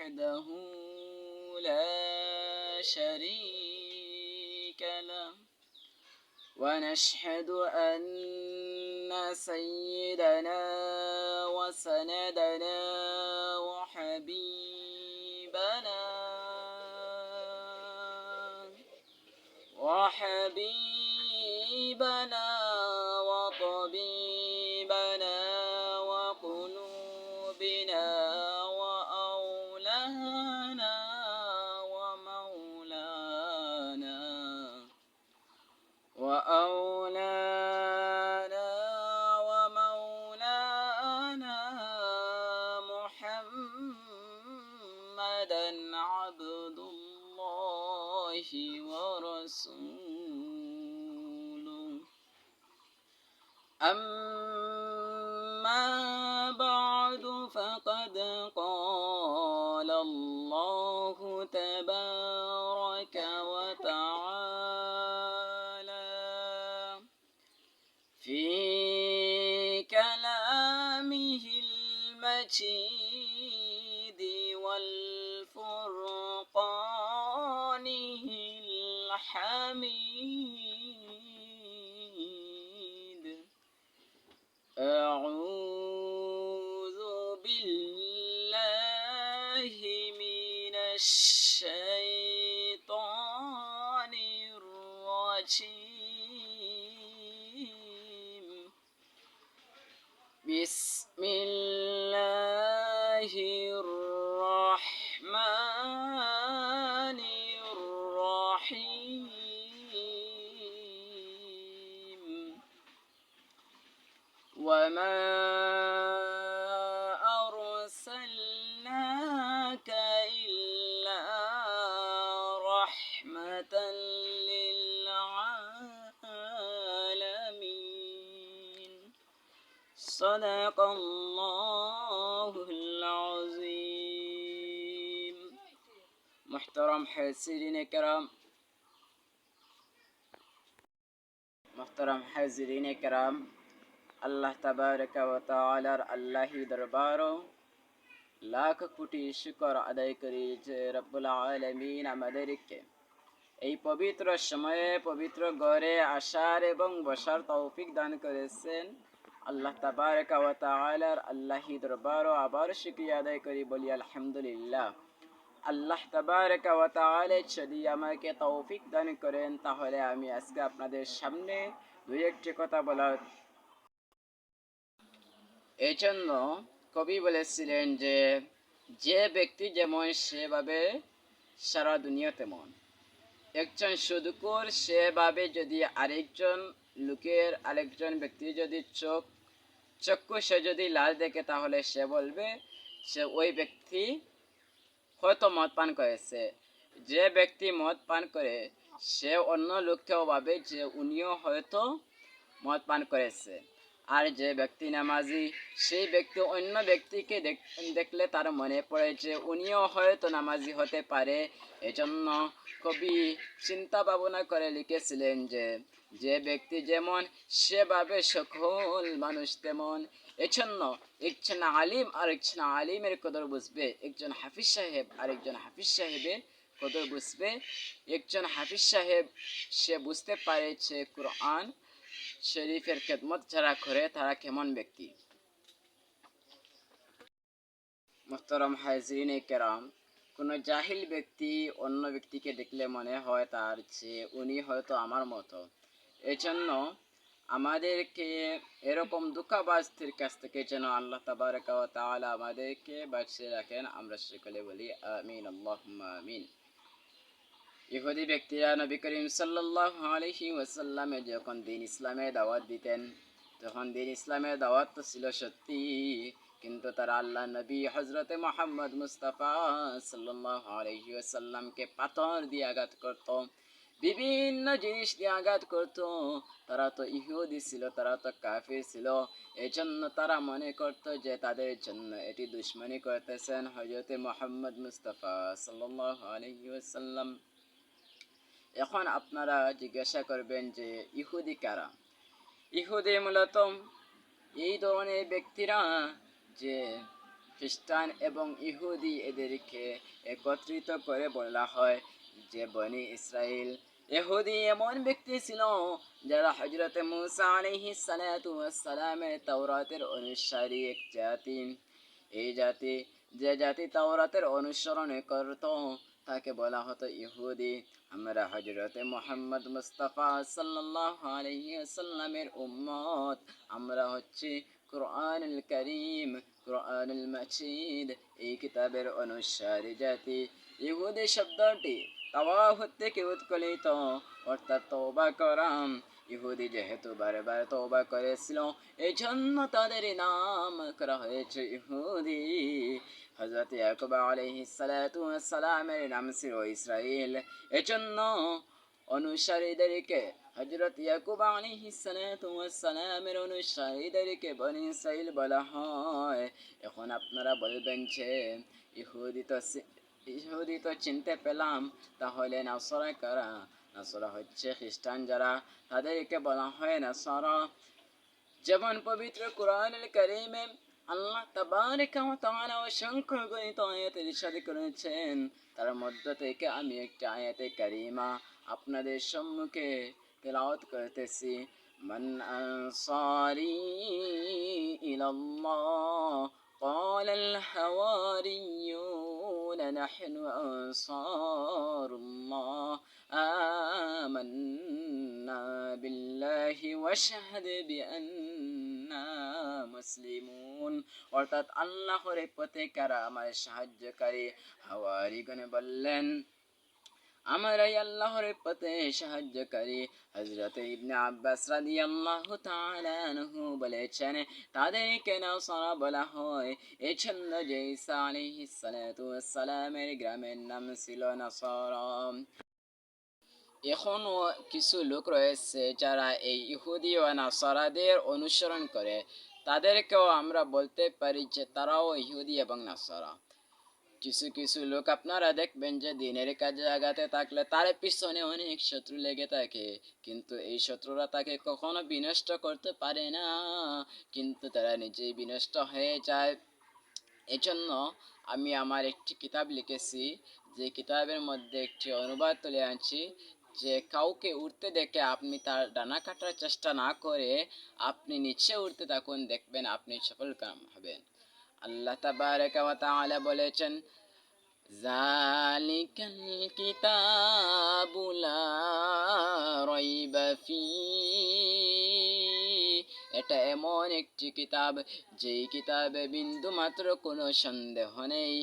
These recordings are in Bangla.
وحده لا شريك له. ونشهد أن سيدنا وسندنا وحبيبنا وحبيبنا 记 صدق الله العظيم محترم حسين کرام محترم حاضرین کرام আল্লাহ তাবারকা ওয়া তাআলার আল্লাহি দরবারও লাখ কোটি শুকর আদায় করি যে রব্বুল আলামিন আমাদেরকে এই পবিত্র সময়ে পবিত্র ঘরে আসার এবং বসার তৌফিক দান করেছেন আল্লাহ তাবারকা আল্লাহি দরবারও আবার শুকরিয়া আদায় করি, বলি আলহামদুলিল্লাহ। আল্লাহ তাবারকা যদি আমাকে তৌফিক দান করেন, তাহলে আমি আজকে আপনাদের সামনে দুই একটি কথা বলার এই জন্য কবি বলেছিলেন যে যে ব্যক্তি যেমন সেভাবে সারা দুনিয়া তেমন একজন সুদকুর সেভাবে যদি আরেকজন লোকের আরেকজন ব্যক্তি যদি চোখ চক্ষু সে যদি লাল দেখে, তাহলে সে বলবে সে ওই ব্যক্তি হয়তো মদ পান করেছে। যে ব্যক্তি মদ পান করে, সে অন্য লোককেও ভাবে যে উনিও হয়তো মদ পান করেছে। আর যে ব্যক্তি নামাজি, সেই ব্যক্তি অন্য ব্যক্তিকে দেখ- দেখলে তার মনে পড়ে যে উনিও হয়তো নামাজি হতে পারে। এজন্য কবি চিন্তা ভাবনা করে লিখেছিলেন যে যে ব্যক্তি যেমন, সেভাবে সকল মানুষ তেমন। এজন্য একজন আলিম আর একজন আলিমের কদর বুঝবে। একজন হাফিজ সাহেব আর একজন হাফিজ সাহেবের কদর বুঝবে। একজন হাফিজ সাহেব, সে বুঝতে পারে যে কোরআন শরীফের খেদমত যারা করে, তারা কেমন ব্যক্তি। মোহতরম হাজরিনে কেরাম, কোনো জাহিল ব্যক্তি অন্য ব্যক্তিকে দেখলে মনে হয় তার যে উনি হয়তো আমার মতো। এজন্য আমাদেরকে এরকম দুঃখাবাজদের কাছ থেকে যেন আল্লাহ তাবারকা ওয়া তাআলা আমাদেরকে বাঁচিয়ে রাখেন, আমরা সকলে বলি আমিন, আল্লাহুম্মা আমিন। ইহুদি ব্যক্তিরা নবী করিম সাল্লাল্লাহু আলাইহি ওয়াসাল্লামে যখন দিন ইসলামে দাওয়াত দিতেন, তখন দিন ইসলামের দাওয়াত তো ছিল সত্যি, কিন্তু তারা আল্লাহ নবী হজরতে মোহাম্মদ মুস্তাফা সাল্লাল্লাহু আলাইহি ওয়াসাল্লামকে পাথর দিয়ে আঘাত করত। বিভিন্ন জিনিস দিয়ে আঘাত করত। তারা তো ইহুদি ছিল, তারা তো কাফির ছিল। এজন্য তারা মনে করত যে তাদের জন্য এটি দুশ্মনী করতেছেন হজরতে মোহাম্মদ মুস্তাফা ওয়াসাল্লাম। এখন আপনারা জিজ্ঞাসা করবেন যে ইহুদি কারা? ইহুদি মূলত এই ধরনের ব্যক্তিরা যে খ্রিস্টান এবং ইহুদি এদেরকে একত্রিত করে বলা হয় যে বনি ইসরায়েল ইহুদি এমন ব্যক্তি ছিল যারা হজরত মুসা আলাইহিস সালাতু ওয়াস সালামের তাওরাতের অনুসারী এক জাতি। এই জাতি যে জাতি তাওরাতের অনুসরণ করত, তাকে বলা হতো ইহুদি। আমরা হজরতে মোহাম্মদ মুস্তাফা সাল্লাল্লাহু আলাইহি সাল্লামের উম্মত। আমরা হচ্ছে কোরআনুল করিম, কোরআনুল মাজিদ। এই কিতাবের অনুসারী জাতি। ইহুদি শব্দটি তাওয়াহ থেকে উৎকলিত অর্থাৎ তওবা করাম ইহুদি যেহেতু বারবার তওবা করেছিল এই জন্য তাদের নাম করা হয়েছে ইহুদি। হজরত ইয়াকুব আলাইহিস সালাতু সালামের নাম ছিল ইসরাইল এজন্য অনুসারীদেরকে হজরত ইয়াকুব ওয়াস সালামের অনুসারীদেরকে বনি ইসরাইল বলা হয়। এখন আপনারা বলবেন যে, ইহুদি তো সি- ইহুদি তো চিনতে পেলাম তাহলে নাসরা কারা নাসরা হচ্ছে খ্রিস্টান যারা তাদেরকে বলা হয় নাসরা যেমন পবিত্র কোরআনুল কারীমে আল্লাহ তাবারকা ওয়া তাআলা অসংখ্য গণিত আয়াত ইরশাদ করেছেন তার মধ্য থেকে আমি একটা আয়াতে কারিমা আপনাদের সম্মুখে তেলাওয়াত করতেছি মান আনসারি ইলাল্লাহ قال نحن أنصار الله آمنا بالله واشهد بأننا মুসলিমুন অর্থাৎ আল্লাহর পথে কারা আমার সাহায্যকারী হাওয়ারিগণ বললেন আমরাই আল্লাহর পথে সাহায্যকারী হযরত ইবনে আব্বাস রাদিয়াল্লাহু তাআলা আনহু বলেছেন, তাদেরকে নাসারা বলা হয় এই জন্য যে ঈসা আলাইহিস সালাতু ওয়াস সালামের গ্রামের নাম ছিল নাসারা এখনও কিছু লোক রয়েছে যারা এই ইহুদি ও নাসারাদের অনুসরণ করে। তাদেরকেও আমরা বলতে পারি যে তারাও ইহুদি এবং নাসারা কিছু কিছু লোক আপনারা দেখবেন যে দিনের কাজে আগাতে থাকলে তার পিছনে অনেক শত্রু লেগে থাকে কিন্তু এই শত্রুরা তাকে কখনো বিনষ্ট করতে পারে না কিন্তু তারা নিজেই বিনষ্ট হয়ে যায় এজন্য আমি আমার একটি কিতাব লিখেছি যে কিতাবের মধ্যে একটি অনুবাদ তুলে আনছি যে কাউকে উঠতে দেখে আপনি তার ডানা কাটার চেষ্টা না করে আপনি নিচে উঠতে থাকুন দেখবেন আপনি সফল কাম হবেন আল্লাহ তাবারাকা ওয়া বলেছেন জালিকাল কিতাবু লা রাইবা ফি এটা এমন একটি কিতাব, যেই কিতাবে বিন্দু মাত্র কোনো সন্দেহ নেই।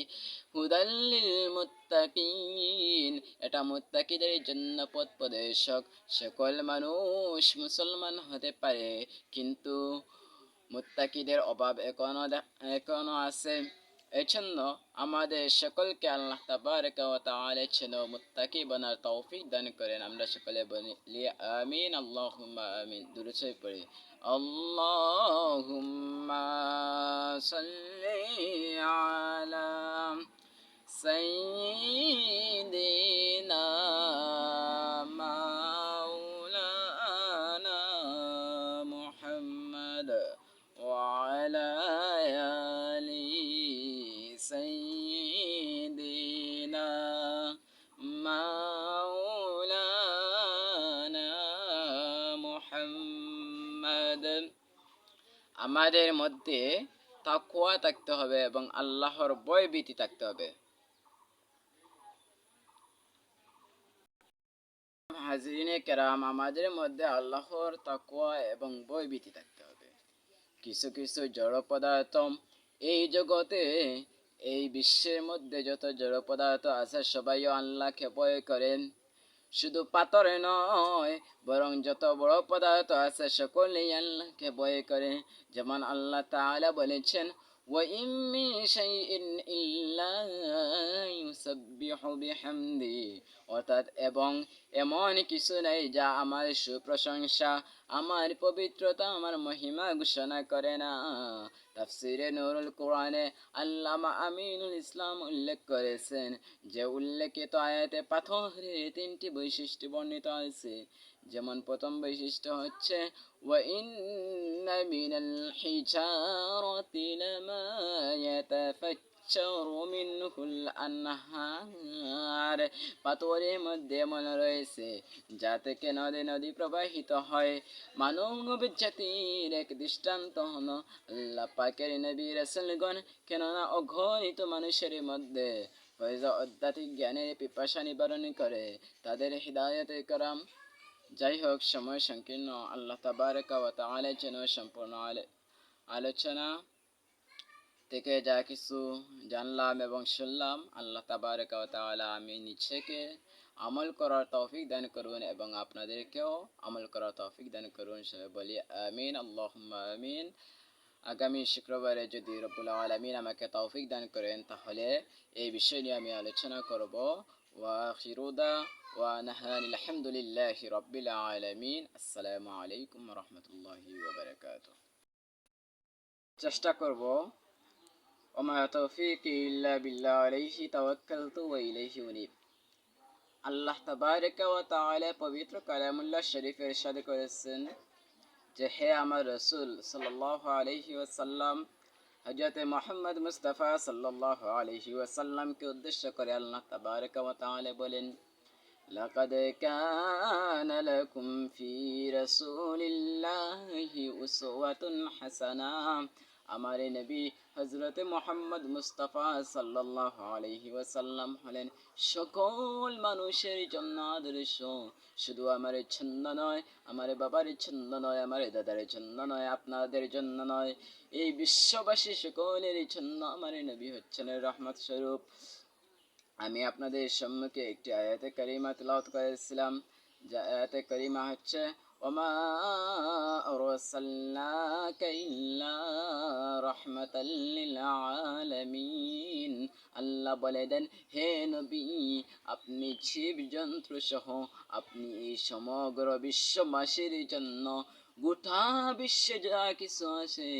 হুদাল্লিল মুত্তাকিন, এটা মুত্তাকিদের জন্য পথ প্রদর্শক সকল মানুষ মুসলমান হতে পারে, কিন্তু মুত্তাকিদের অভাব এখনও দে- এখনও আছে। এজন্য আমাদের সকলকে আল্লাহ তাবারকা ওয়া তাআলা মুত্তাকি বানার তৌফিক দান করেন। আমরা সকলে বলি, আমিন, আল্লাহুম্মা আমিন। দূরে ছয় পড়ি, আল্লাহুম্মা সাল্লি আলা সাইয়্যিদিনা আমাদের মধ্যে তাকুয়া থাকতে হবে এবং আল্লাহর বয় ভীতি থাকতে হবে। হাজরিনে কেরাম, আমাদের মধ্যে আল্লাহর তাকুয়া এবং বয় ভীতি থাকতে হবে। কিছু কিছু জড় পদার্থ এই জগতে, এই বিশ্বের মধ্যে যত জড় পদার্থ আছে সবাই আল্লাহকে ভয় করেন। শুধু পাথরে নয়, বরং যত বড় পদার্থ আছে সকলেই আল্লাহকে ভয় করে। যেমন আল্লাহ তাআলা বলেছেন وإن من شيء إلا يسبح بحمده অর্থাৎ এবং এমন কিছু নাই যা আমার সুপ্রশংসা আমার পবিত্রতা আমার মহিমা ঘোষণা করে না তাফসিরে নুরুল কোরআনে আল্লামা আমিনুল ইসলাম উল্লেখ করেছেন যে উল্লেখিত আয়াতে পাথরের তিনটি বৈশিষ্ট্য বর্ণিত আছে যেমন প্রথম বৈশিষ্ট্য হচ্ছে وإن من الحجارة لما يتفجر منه الأنهار পাথরের মধ্যে এমন রয়েছে যা থেকে নদী নদী প্রবাহিত হয় মানব জাতির এক দৃষ্টান্ত হল আল্লাহ পাকের নবী রাসূলগণ কেননা অগণিত মানুষের মধ্যে ফয়জা অধ্যাত্মিক জ্ঞানের পিপাসা নিবারণ করে তাদের হৃদায়তে করাম যাই হোক সময় সংকীর্ণ। আল্লাহ তাবারকা ওয়া তাআলা যেন সম্পূর্ণ আলে- আলোচনা থেকে যা কিছু জানলাম এবং শুনলাম, আল্লাহ তাবারকা ওয়া তাআলা আমি নিজেকে আমল করার তৌফিক দান করুন এবং আপনাদেরকেও আমল করার তৌফিক দান করুন। সবাই বলি, আমিন, আল্লাহুম্মা আমিন। আগামী শুক্রবারে যদি রব্বুল আলমিন আমাকে তৌফিক দান করেন, তাহলে এই বিষয় নিয়ে আমি আলোচনা করব। ওয়া খিরুদা ওয়া নাহান আলহামদুলিল্লাহি রব্বিল আলামিন আসসালামু আলাইকুম রহমতুল্লাহি ওয়া বারাকাতুহ চেষ্টা করব ওমা তৌফিক ইল্লা বিল্লাহ আলাইহি তাওয়াক্কালতু ওয়া ইলাইহি উনীব আল্লাহ তাবারকা ওয়া তাআলা পবিত্র কালামুল্লাহ শরীফে ইরশাদ করেছেন যে হে আমার রসুল সাল্লাহ আলহি ওয়াসাল্লাম হজরত মোহাম্মদ মুস্তফা সাল্লাহ আলহি ওয়াসাল্লামকে উদ্দেশ্য করে আল্লাহ তাবারক ওয়া তাআলা বলেন لقد كان لكم في رسول الله أسوة حسنة আমার নবী হজরত মোহাম্মদ মুস্তাফা সাল্লাহ আলহি ওয়াসাল্লাম হলেন সকল মানুষের জন্য আদর্শ। শুধু আমার ছন্দ নয়, আমার বাবার ছন্দ নয়, আমার দাদার ছন্দ নয়, আপনাদের জন্য নয়। এই বিশ্ববাসী সকলের জন্য আমার নবী হচ্ছেন রহমত স্বরূপ। আমি আপনাদের সম্মুখে একটি আয়াতে করিমা তেলাওয়াত করেছিলাম। যে আয়াতে করিমা হচ্ছে وما أرسلناك إلا رحمة للعالمين আল্লাহ বলে দেন হে নবী আপনি জীব যন্ত্র সহ আপনি এই সমগ্র বিশ্ববাসীর জন্য গোটা বিশ্বে যা কিছু আছে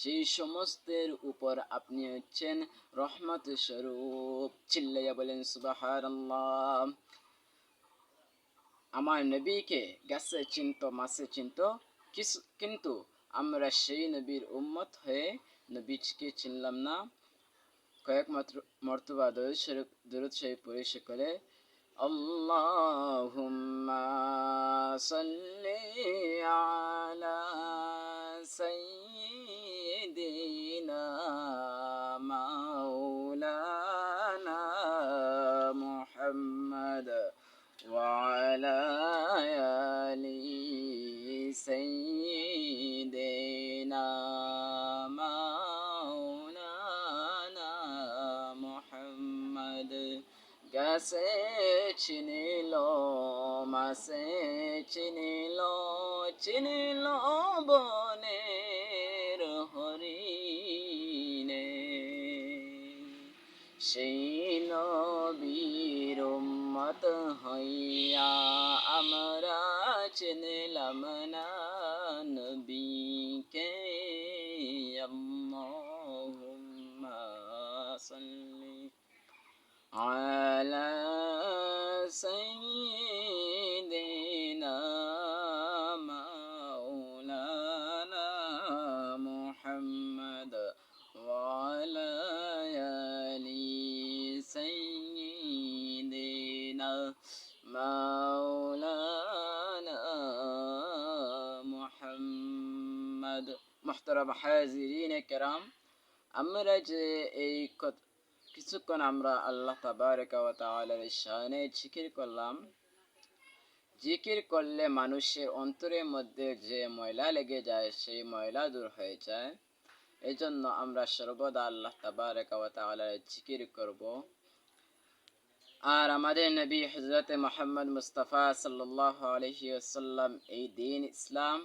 সেই সমস্তের উপর আপনি হচ্ছেন রহমত স্বরূপ চিল্লাইয়া বলেন সুবাহার আমার নবীকে গাছে চিন্ত মাসে চিন্ত কিন্তু আমরা সেই নবীর উম্মত হয়ে নবীকে চিনলাম না কয়েক মাত্র মর্তবা দরুদ শরীফ দরুদ শরীফ পড়ে সকলে আল্লাহুম্মা সাল্লি আলা সাইয়্যিদিনা মাওলানা মুহাম্মদ وعلى آل سيدنا مولانا محمد গাছে চিনিল মাসে চিনিল চিনিল বনের হরিণে সেই নবীর চিনলাম না নবীকে আল্লাহুম্মা সাল্লি আলা মোহতারাম হাজিরিন কেরাম। আমরা যে এই কিছুক্ষণ আমরা আল্লাহ তাবারকালের সানে জিকির করলাম। জিকির করলে মানুষের অন্তরের মধ্যে যে ময়লা লেগে যায়, সেই ময়লা দূর হয়ে যায়। এই জন্য আমরা সর্বদা আল্লাহ তাবারকালের জিকির করব। আর আমাদের নবী হজরত মোহাম্মদ মুস্তফা সাল্লাহ আলহিউসাল্লাম এই দিন ইসলাম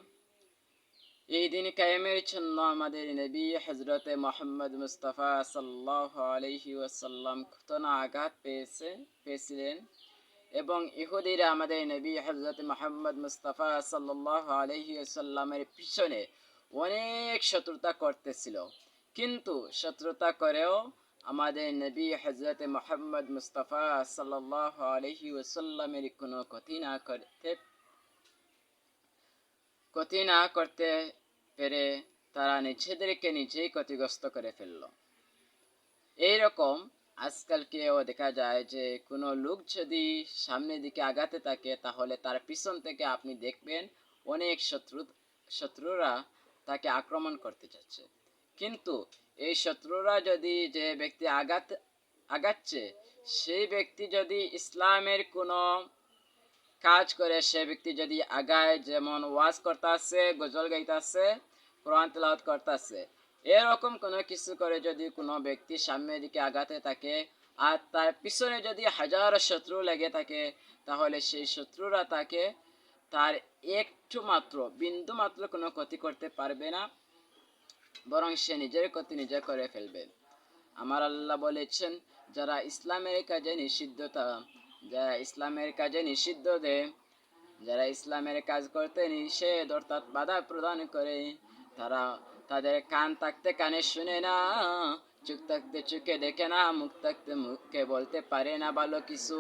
এই দিন কায়েমের জন্য আমাদের নবী হজরত মোহাম্মদ মুস্তাফা সাল্লাল্লাহু আলাইহি ওয়াসাল্লাম কত আঘাত পেয়েছে, পেয়েছিলেন? এবং ইহুদিরা আমাদের নবী হজরত মোহাম্মদ মুস্তাফা সাল্লাল্লাহু আলাইহি ওয়াসাল্লামের পিছনে অনেক শত্রুতা করতেছিল। কিন্তু শত্রুতা করেও আমাদের নবী হজরত মোহাম্মদ মুস্তাফা সাল্লাল্লাহু আলাইহি ওয়াসাল্লামের কোনো ক্ষতি না করতে ক্ষতি না করতে পেরে তারা নিজেদেরকে নিজেই ক্ষতিগ্রস্ত করে ফেলল। এইরকম আজকালকেও দেখা যায় যে, কোনো লোক যদি সামনের দিকে আগাতে থাকে, তাহলে তার পিছন থেকে আপনি দেখবেন অনেক শত্রু, শত্রুরা তাকে আক্রমণ করতে যাচ্ছে। কিন্তু এই শত্রুরা যদি যে ব্যক্তি আঘাত আগাচ্ছে, সেই ব্যক্তি যদি ইসলামের কোনো কাজ করে সে ব্যক্তি যদি আগায় যেমন ওয়াজ করতেছে, গজল গাইতেছে, কোরআন তেলাওয়াত করতেছে, এরকম কোনো কিছু করে যদি কোনো ব্যক্তি সামনের দিকে আগাতে থাকে আর তার পিছনে যদি হাজারো শত্রু লেগে থাকে, তাহলে সেই শত্রুরা তাকে তার একটু মাত্র, বিন্দু মাত্র কোনো ক্ষতি করতে পারবে না, বরং সে নিজের ক্ষতি নিজে করে ফেলবে। আমার আল্লাহ বলেছেন, যারা ইসলামের কাজে নিষিদ্ধতা যারা ইসলামের কাজে নিষিদ্ধ দেয় যারা ইসলামের কাজ করতে নিষেধ, অর্থাৎ বাধা প্রদান করে, তারা তাদের কান থাকতে কানে শুনে না চুক থাকতে চুকে দেখে না, মুখ থাকতে মুখকে বলতে পারে না, ভালো কিছু।